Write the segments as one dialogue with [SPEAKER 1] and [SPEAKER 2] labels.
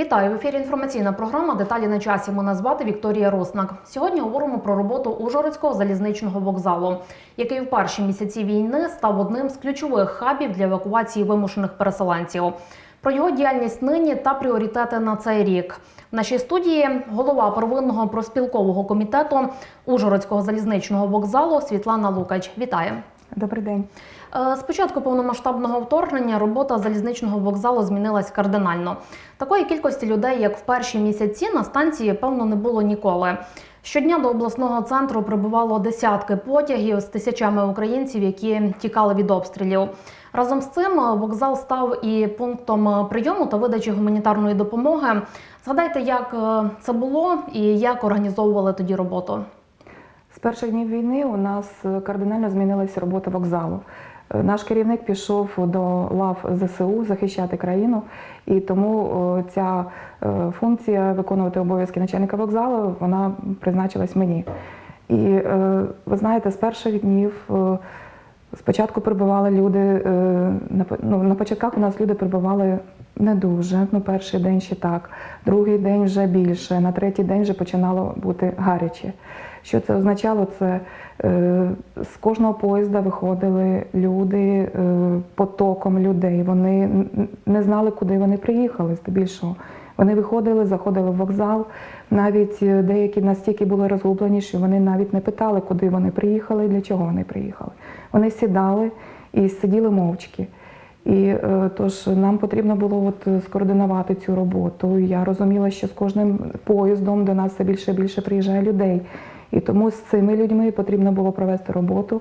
[SPEAKER 1] Вітаю в ефірі. Інформаційна програма Деталі на часі. Мене звати Вікторія Роснак. Сьогодні говоримо про роботу Ужгородського залізничного вокзалу, який в перші місяці війни став одним з ключових хабів для евакуації вимушених переселенців. Про його діяльність нині та пріоритети на цей рік. В нашій студії голова первинного проспілкового комітету Ужгородського залізничного вокзалу Світлана Лукач. Вітаю.
[SPEAKER 2] Добрий день.
[SPEAKER 1] Е, З початку повномасштабного вторгнення робота залізничного вокзалу змінилась кардинально. Такої кількості людей, як в перші місяці, на станції певно не було ніколи. Щодня до обласного центру прибувало десятки потягів з тисячами українців, які тікали від обстрілів. Разом з цим вокзал став і пунктом прийому та видачі гуманітарної допомоги. Згадайте, як е, це було і як організовували тоді роботу.
[SPEAKER 2] З перших днів війни у нас кардинально змінилася робота вокзалу. Е, Наш керівник пішов до лав ЗСУ захищати країну, і тому е, ця е, функція виконувати обов'язки начальника вокзалу вона призначилась мені. І ви знаєте, з перших днів спочатку прибували люди. ну, на початках у нас люди прибували не дуже. Ну, перший день ще так, другий день вже більше, на третій день вже починало бути гаряче. Що це означало? Це е, з кожного поїзда виходили люди е, потоком людей. Вони не знали, куди вони приїхали здебільшого. Вони виходили, заходили в вокзал. Навіть е, деякі настільки були розгублені, що вони навіть не питали, куди вони приїхали і для чого вони приїхали. Вони сідали і сиділи мовчки. І тож нам потрібно було от скоординувати цю роботу. Я розуміла, що з кожним поїздом до нас все більше і більше приїжджає людей. І тому з цими людьми потрібно було провести роботу,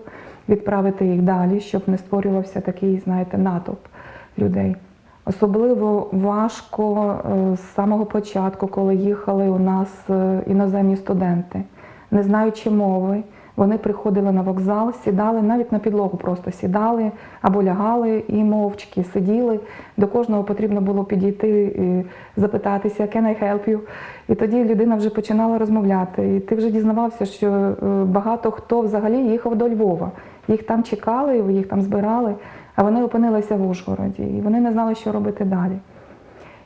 [SPEAKER 2] відправити їх далі, щоб не створювався такий, знаєте, натовп людей. Особливо важко е, з самого початку, коли їхали у нас е, іноземні студенти, не знаючи мови. Вони приходили на вокзал, сідали навіть на підлогу, просто сідали або лягали і мовчки сиділи. До кожного потрібно було підійти і запитатися «Can I help you?» І тоді людина вже починала розмовляти. І ти вже дізнавався, що е, багато хто взагалі їхав до Львова. Їх там чекали, їх там збирали, а вони опинилися в Ужгороді, і вони не знали, що робити далі.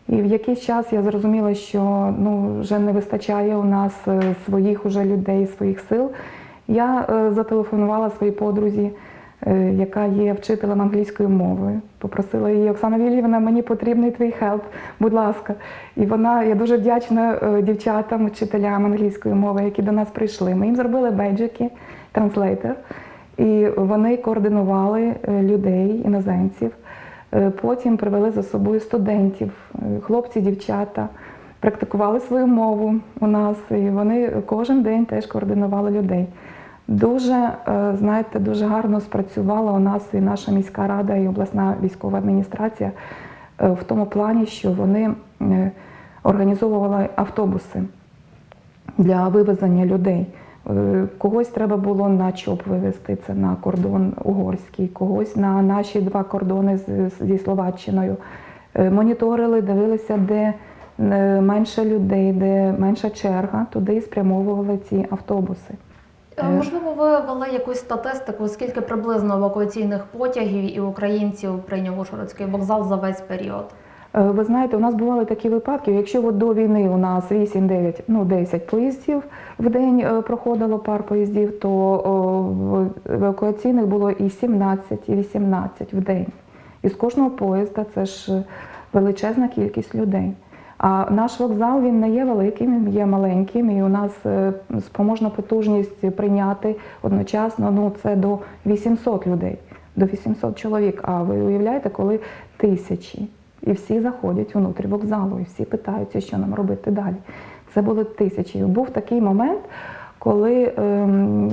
[SPEAKER 2] І в якийсь час я зрозуміла, що ну, вже не вистачає у нас е, своїх уже людей, своїх сил. Я е, зателефонувала своїй подрузі, е, яка є вчителем англійської мови. Попросила її Оксана Вільівна, мені потрібний твій хелп, будь ласка. І вона, я дуже вдячна е, дівчатам, вчителям англійської мови, які до нас прийшли. Ми їм зробили бейджики, транслейтер, і вони координували людей, іноземців. Потім привели за собою студентів, хлопці, дівчата, практикували свою мову у нас, і вони кожен день теж координували людей. Дуже, е, знаєте, дуже гарно спрацювала у нас і наша міська рада, і обласна військова адміністрація е, в тому плані, що вони е, організовували автобуси для вивезення людей. Когось треба було на ЧОП вивезти, це на кордон угорський, когось на наші два кордони зі Словаччиною. Моніторили, дивилися, де менше людей, де менша черга, туди спрямовували ці автобуси.
[SPEAKER 1] Е, Можливо, ви вели якусь статистику, скільки приблизно евакуаційних потягів і українців прийняв Ужгородський вокзал за весь період?
[SPEAKER 2] Е, Ви знаєте, у нас бували такі випадки. Якщо от до війни у нас 8-9, ну 10 поїздів в день е, проходило пар поїздів, то евакуаційних було і 17, і 18 в день. І з кожного поїзда це ж е, величезна кількість людей. А наш вокзал він не є великим, він є маленьким, і у нас е, спроможна потужність прийняти одночасно ну, це до 800 людей, до 800 чоловік. А ви уявляєте, коли тисячі. І всі заходять внутрі вокзалу, і всі питаються, що нам робити далі. Це були тисячі. Був такий момент, коли ем,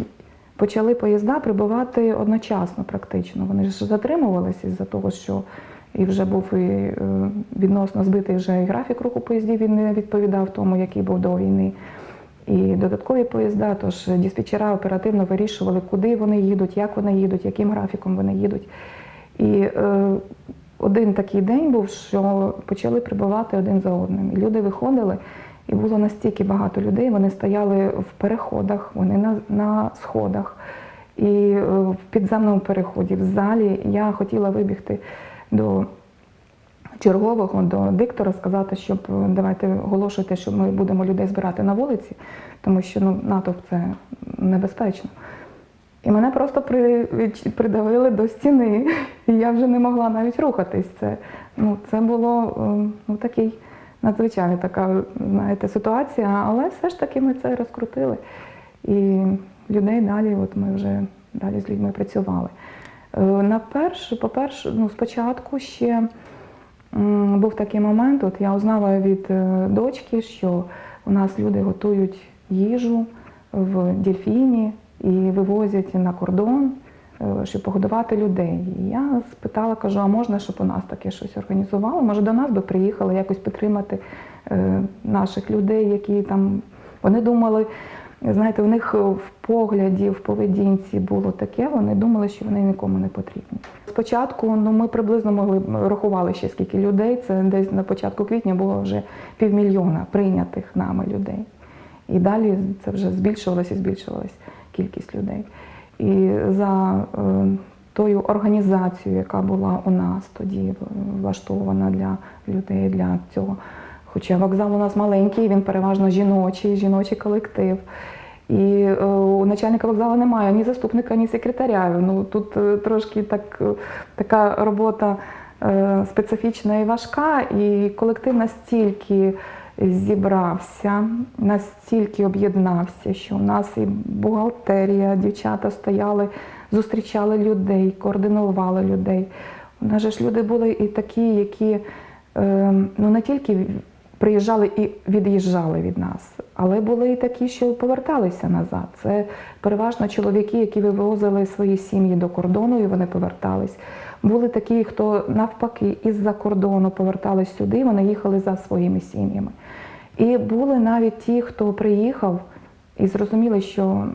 [SPEAKER 2] почали поїзда прибувати одночасно, практично. Вони ж затримувалися із-за того, що і вже був і е, відносно збитий вже і графік руху поїздів, він не відповідав тому, який був до війни. І додаткові поїзда, тож диспетчера оперативно вирішували, куди вони їдуть, як вони їдуть, яким графіком вони їдуть. І е, один такий день був, що почали прибувати один за одним. І люди виходили, і було настільки багато людей, вони стояли в переходах, вони на, на сходах. І е, в підземному переході, в залі я хотіла вибігти до чергового до диктора сказати, щоб е, давайте оголошуйте, що ми будемо людей збирати на вулиці, тому що ну, натовп це небезпечно. І мене просто при, придавили до стіни, і я вже не могла навіть рухатись. Це, ну, це було е, ну, такий надзвичайна така, знаєте, ситуація, але все ж таки ми це розкрутили. І людей далі, от ми вже далі з людьми працювали. Е, На перше, по-перше, ну, спочатку ще був такий момент, от я узнала від е, дочки, що у нас люди готують їжу в дельфіні і вивозять на кордон, е, щоб погодувати людей. І я спитала, кажу, а можна, щоб у нас таке щось організували? Може, до нас би приїхали якось підтримати наших людей, які там вони думали. Знаєте, у них в погляді, в поведінці було таке, вони думали, що вони нікому не потрібні. Спочатку ну, ми приблизно могли рахували ще скільки людей. Це десь на початку квітня було вже півмільйона прийнятих нами людей. І далі це вже збільшувалося і збільшувалась кількість людей. І за е, тою організацією, яка була у нас тоді влаштована для людей, для цього. Хоча вокзал у нас маленький, він переважно жіночий, жіночий колектив. І е, у начальника вокзалу немає ні заступника, ні секретаря. Ну тут е, трошки так, е, така робота специфічна і важка, і колектив настільки зібрався, настільки об'єднався, що у нас і бухгалтерія, дівчата стояли, зустрічали людей, координували людей. У нас же ж люди були і такі, які ну не тільки приїжджали і від'їжджали від нас, але були і такі, що поверталися назад. Це переважно чоловіки, які вивозили свої сім'ї до кордону, і вони повертались. Були такі, хто навпаки із-за кордону повертались сюди, вони їхали за своїми сім'ями. І були навіть ті, хто приїхав і зрозуміли, що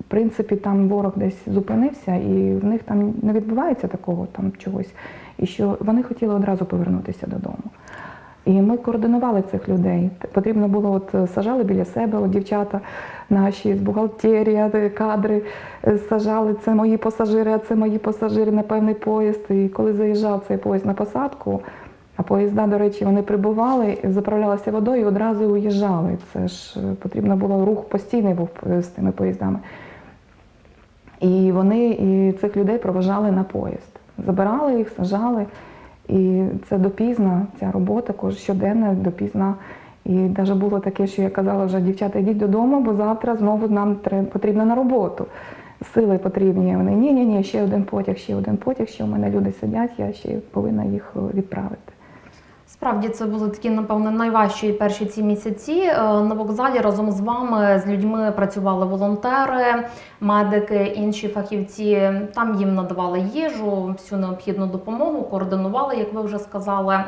[SPEAKER 2] в принципі там ворог десь зупинився, і в них там не відбувається такого там чогось, і що вони хотіли одразу повернутися додому. І ми координували цих людей. Потрібно було, от сажали біля себе, от дівчата наші з бухгалтерія, кадри е, сажали. Це мої пасажири, а це мої пасажири на певний поїзд. І коли заїжджав цей поїзд на посадку, а поїзда, до речі, вони прибували, заправлялися водою і одразу уїжджали. Це ж е, потрібно було рух постійний був з тими поїздами. І вони і цих людей проважали на поїзд. Забирали їх, сажали. І це допізна ця робота, кож щоденна, допізна. І навіть було таке, що я казала, вже дівчата, йдіть додому, бо завтра знову нам потрібно на роботу. Сили потрібні. Вони ні, ні, ще один потяг, ще один потяг, ще в мене люди сидять, я ще повинна їх відправити.
[SPEAKER 1] Справді це були такі, напевно, найважчі перші ці місяці. Е, На вокзалі разом з вами з людьми працювали волонтери, медики, інші фахівці. Там їм надавали їжу, всю необхідну допомогу, координували, як ви вже сказали.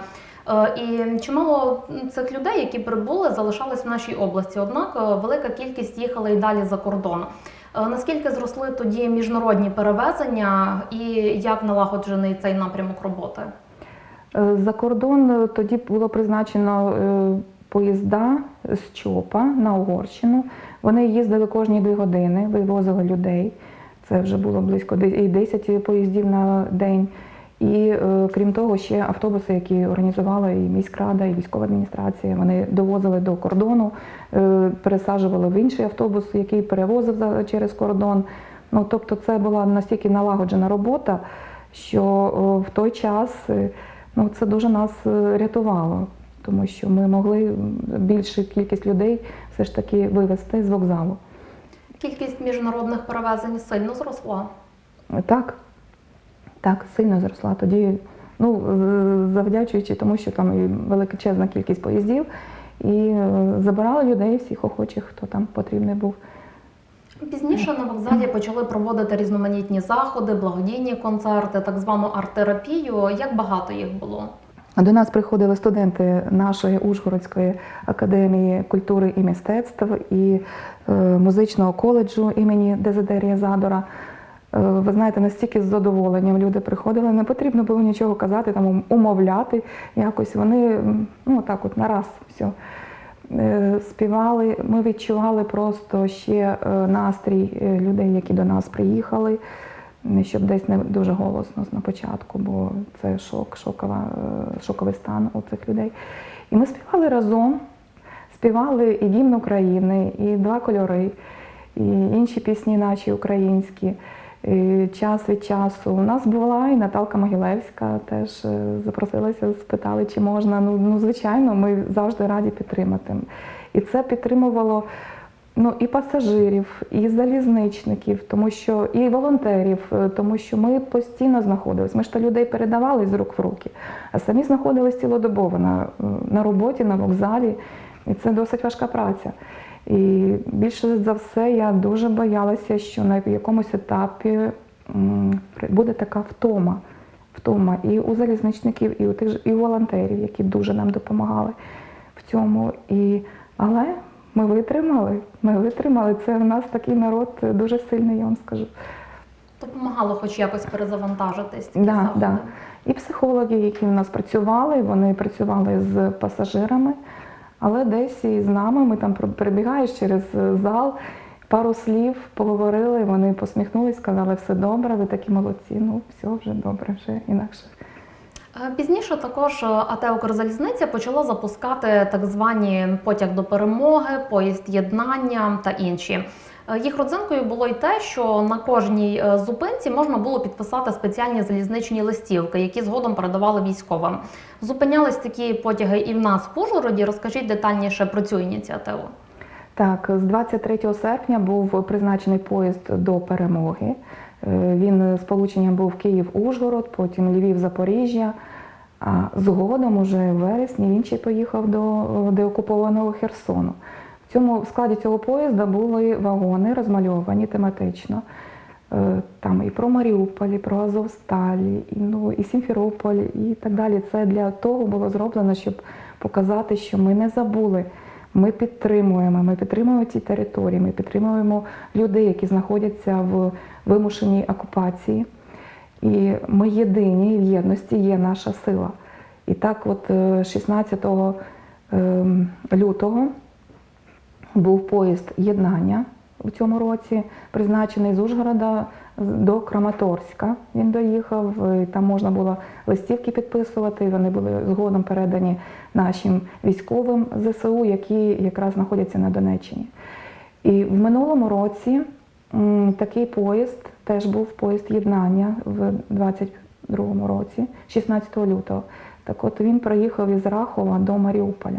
[SPEAKER 1] Е, І чимало цих людей, які прибули, залишались в нашій області. Однак е, велика кількість їхала і далі за кордон. Наскільки зросли тоді міжнародні перевезення і як налагоджений цей напрямок роботи?
[SPEAKER 2] Е, За кордон е, тоді було призначено е, поїзда з ЧОПа на Угорщину. Вони їздили кожні дві години, вивозили людей. Це вже було близько 10 поїздів на день. І крім того, ще автобуси, які організувала і міськрада, і військова адміністрація, вони довозили до кордону, пересаджували в інший автобус, який перевозив через кордон. Ну, тобто, це була настільки налагоджена робота, що в той час ну, це дуже нас е, рятувало, тому що ми могли більшу кількість людей все ж таки вивезти з вокзалу.
[SPEAKER 1] Кількість міжнародних перевезень сильно зросла.
[SPEAKER 2] Так, так, сильно зросла. Тоді, ну, завдячуючи тому, що там і величезна кількість поїздів, і е, забирали людей, всіх охочих, хто там потрібний був.
[SPEAKER 1] Пізніше на вокзалі почали проводити різноманітні заходи, благодійні концерти, так звану арт-терапію. Як багато їх було?
[SPEAKER 2] До нас приходили студенти нашої Ужгородської академії культури і мистецтв і е, музичного коледжу імені Дезидерія Задора. Е, ви знаєте, настільки з задоволенням люди приходили, не потрібно було нічого казати, там умовляти якось. Вони ну так от нараз все. Е, Співали, ми відчували просто ще е, настрій е, людей, які до нас приїхали. щоб десь не дуже голосно на початку, бо це шок, шокова, шоковий стан у цих людей. І ми співали разом, співали і гімн України, і два кольори, і інші пісні наші українські. Час від часу. У нас була і Наталка Могилевська, теж е, запросилася, спитали, чи можна. Ну, ну звичайно, ми завжди раді підтримати. І це підтримувало ну, і пасажирів, і залізничників, тому що і волонтерів, е, тому що ми постійно знаходились. Ми ж то людей передавали з рук в руки, а самі знаходились цілодобово на, е, на роботі, на вокзалі. І це досить важка праця. І більше за все я дуже боялася, що на якомусь етапі буде така втома. Втома і у залізничників, і у тих і у волонтерів, які дуже нам допомагали в цьому. І, але ми витримали. Ми витримали. Це в нас такий народ дуже сильний, я вам скажу.
[SPEAKER 1] Допомагало хоч якось перезавантажитись. такі
[SPEAKER 2] Да,
[SPEAKER 1] заходи.
[SPEAKER 2] да. І психологи, які в нас працювали, вони працювали з пасажирами, але десь і з нами. Ми там перебігаєш через зал, пару слів поговорили, вони посміхнулись, сказали, все добре, ви такі молодці. Ну, все вже добре, вже інакше.
[SPEAKER 1] Е, Пізніше також е, АТ «Укрзалізниця» почала запускати так звані потяг до перемоги, поїзд єднання та інші. Е, Їх родзинкою було й те, що на кожній е, зупинці можна було підписати спеціальні залізничні листівки, які згодом передавали військовим. Зупинялись такі потяги і в нас в Ужгороді. Розкажіть детальніше про цю ініціативу.
[SPEAKER 2] Так, з 23 серпня був призначений поїзд до перемоги. Е, Він сполученням був Київ-Ужгород, потім Львів-Запоріжжя. А згодом, уже в вересні, він ще поїхав до деокупованого Херсону. В цьому складі цього поїзда були вагони розмальовані тематично. Е, Там і про Маріуполь, і про Азовсталь, і, ну, і Сімферополь, і так далі. Це для того було зроблено, щоб показати, що ми не забули. Ми підтримуємо, ми підтримуємо ті території, ми підтримуємо людей, які знаходяться в вимушеній окупації. І ми єдині, і в єдності є наша сила. І так, от е, 16 ем, лютого був поїзд єднання у цьому році, призначений з Ужгорода до Краматорська. Він доїхав, там можна було листівки підписувати. Вони були згодом передані нашим військовим ЗСУ, які якраз знаходяться на Донеччині. І в минулому році такий поїзд теж був поїзд єднання в 22-му році, 16 лютого. Так от він проїхав із Рахова до Маріуполя.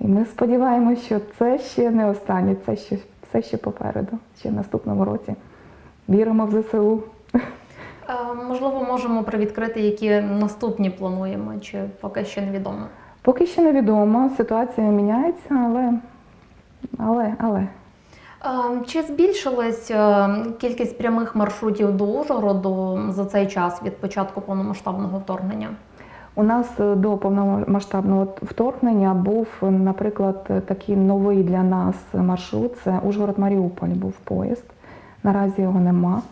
[SPEAKER 2] І ми сподіваємося, що це ще не останнє, це ще все ще попереду, ще в наступному році. Віримо в ЗСУ.
[SPEAKER 1] Можливо, можемо привідкрити, які наступні плануємо, чи поки ще невідомо.
[SPEAKER 2] Поки що невідомо, ситуація міняється, але, але, але.
[SPEAKER 1] Чи збільшилась кількість прямих маршрутів до Ужгороду за цей час від початку повномасштабного вторгнення?
[SPEAKER 2] У нас е, до повномасштабного вторгнення був, наприклад, такий новий для нас маршрут. Це Ужгород-Маріуполь був поїзд. Наразі його нема.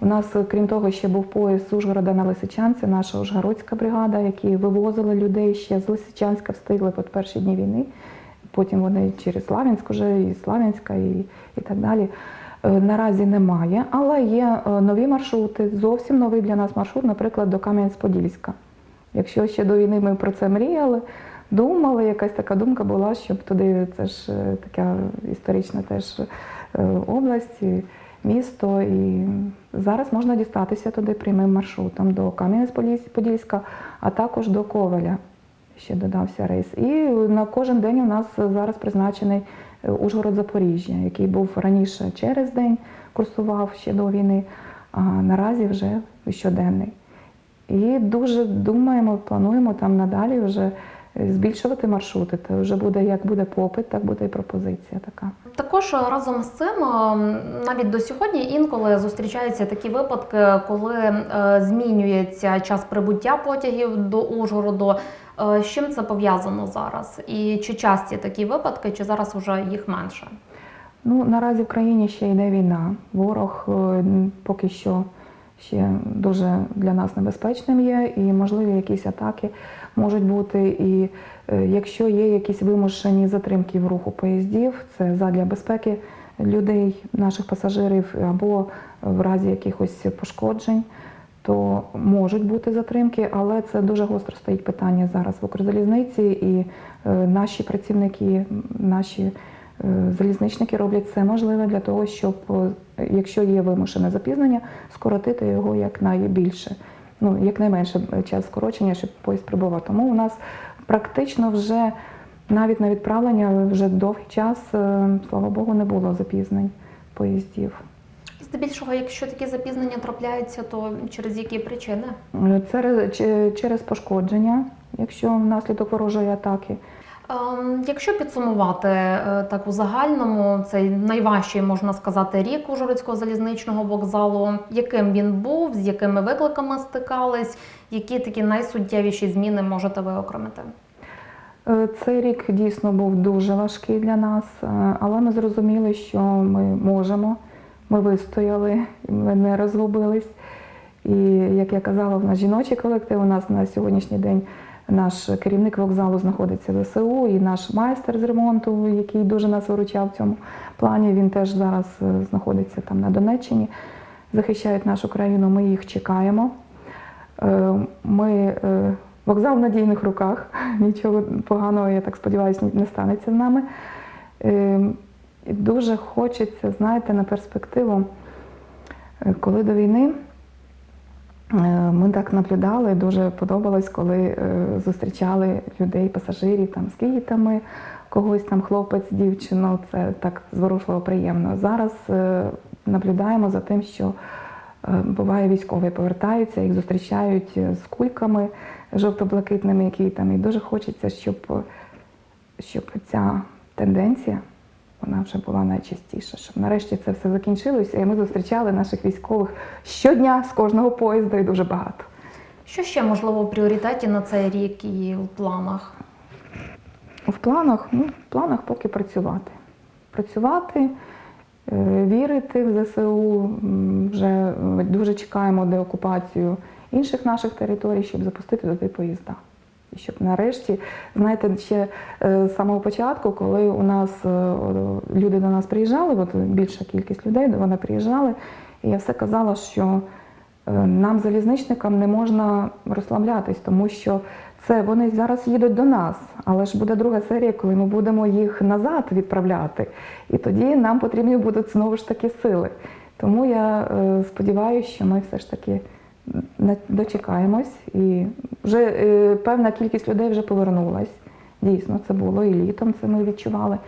[SPEAKER 2] У нас, е, крім того, ще був поїзд з Ужгорода на Лисичанці, наша Ужгородська бригада, які вивозили людей ще з Лисичанська, встигли під перші дні війни. Потім вони через Славянськ уже, і Славянська, і, і так далі. Е, Наразі немає, але є е, нові маршрути, зовсім новий для нас маршрут, наприклад, до Кам'янець-Подільська. Якщо ще до війни ми про це мріяли, думали, якась така думка була, щоб туди це ж е, така історична теж е, область, місто. І зараз можна дістатися туди прямим маршрутом до Кам'янець-Подільська, а також до Ковеля. Ще додався рейс. І на кожен день у нас зараз призначений е, Ужгород-Запоріжжя, який був раніше через день, курсував ще до війни, а наразі вже щоденний. І дуже думаємо, плануємо там надалі вже е, збільшувати маршрути. Це вже буде як буде попит, так буде і пропозиція така.
[SPEAKER 1] Також разом з цим навіть до сьогодні інколи зустрічаються такі випадки, коли е, змінюється час прибуття потягів до Ужгороду. Е, З чим це пов'язано зараз? І чи часті такі випадки, чи зараз вже їх менше?
[SPEAKER 2] Ну наразі в країні ще йде війна. Ворог поки що ще дуже для нас небезпечним є, і можливі якісь атаки можуть бути. І е, якщо є якісь вимушені затримки в руху поїздів, це задля безпеки людей, наших пасажирів, або в разі якихось пошкоджень, то можуть бути затримки, але це дуже гостро стоїть питання зараз в Укрзалізниці, і е, наші працівники, наші е, залізничники роблять все можливе для того, щоб, якщо є вимушене запізнення, скоротити його якнайбільше. Ну, якнайменше час скорочення, щоб поїзд прибував. Тому у нас практично вже навіть на відправлення вже довгий час, е, слава Богу, не було запізнень поїздів.
[SPEAKER 1] Здебільшого, якщо такі запізнення трапляються, то через які причини?
[SPEAKER 2] Е, Це через пошкодження, якщо внаслідок ворожої атаки.
[SPEAKER 1] Ем, Якщо підсумувати е, так у загальному, цей найважчий можна сказати рік Ужгородського залізничного вокзалу, яким він був, з якими викликами стикались, які такі найсуттєвіші зміни можете виокремити?
[SPEAKER 2] Е, Цей рік дійсно був дуже важкий для нас, е, але ми зрозуміли, що ми можемо, ми вистояли, ми не розгубились. І як я казала, в нас жіночий колектив, у нас на сьогоднішній день наш керівник вокзалу знаходиться в СУ, і наш майстер з ремонту, який дуже нас виручав в цьому плані, він теж зараз е, знаходиться там на Донеччині, захищають нашу країну, ми їх чекаємо. Е, Ми е, вокзал в надійних руках, нічого поганого, я так сподіваюся, не станеться з нами. Дуже хочеться, знаєте, на перспективу, коли до війни ми так наблюдали, дуже подобалось, коли е, зустрічали людей, пасажирів там з квітами, когось там хлопець, дівчину. Це так зворушливо приємно. Зараз е, наблюдаємо за тим, що Е, Буває, військові повертаються, їх зустрічають е, з кульками жовто-блакитними, які там. І дуже хочеться, щоб, е, щоб ця тенденція вона вже була найчастіша, щоб нарешті це все закінчилося, і ми зустрічали наших військових щодня з кожного поїзда і дуже багато.
[SPEAKER 1] Що ще можливо в пріоритеті на цей рік і у планах?
[SPEAKER 2] В планах, ну, в планах поки працювати. Працювати, е, вірити в ЗСУ. Вже е, дуже чекаємо деокупацію інших наших територій, щоб запустити туди поїзда. Щоб нарешті, знаєте, ще е, з самого початку, коли у нас е, люди до нас приїжджали, от більша кількість людей, вони приїжджали, і я все казала, що е, нам, залізничникам, не можна розслаблятись, тому що це вони зараз їдуть до нас, але ж буде друга серія, коли ми будемо їх назад відправляти. І тоді нам потрібні будуть знову ж таки сили. Тому я сподіваюся, що ми все ж таки дочекаємось, і вже е, певна кількість людей вже повернулась. Дійсно, це було і літом, це ми відчували.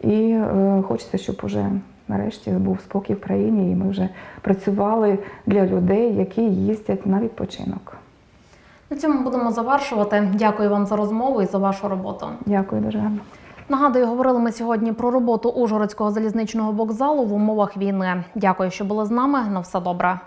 [SPEAKER 2] І е, хочеться, щоб уже нарешті був спокій в країні, і ми вже працювали для людей, які їздять на відпочинок.
[SPEAKER 1] На цьому будемо завершувати. Дякую вам за розмову і за вашу роботу.
[SPEAKER 2] Дякую дуже гарно.
[SPEAKER 1] Нагадую, говорили ми сьогодні про роботу Ужгородського залізничного вокзалу в умовах війни. Дякую, що були з нами. На все добре.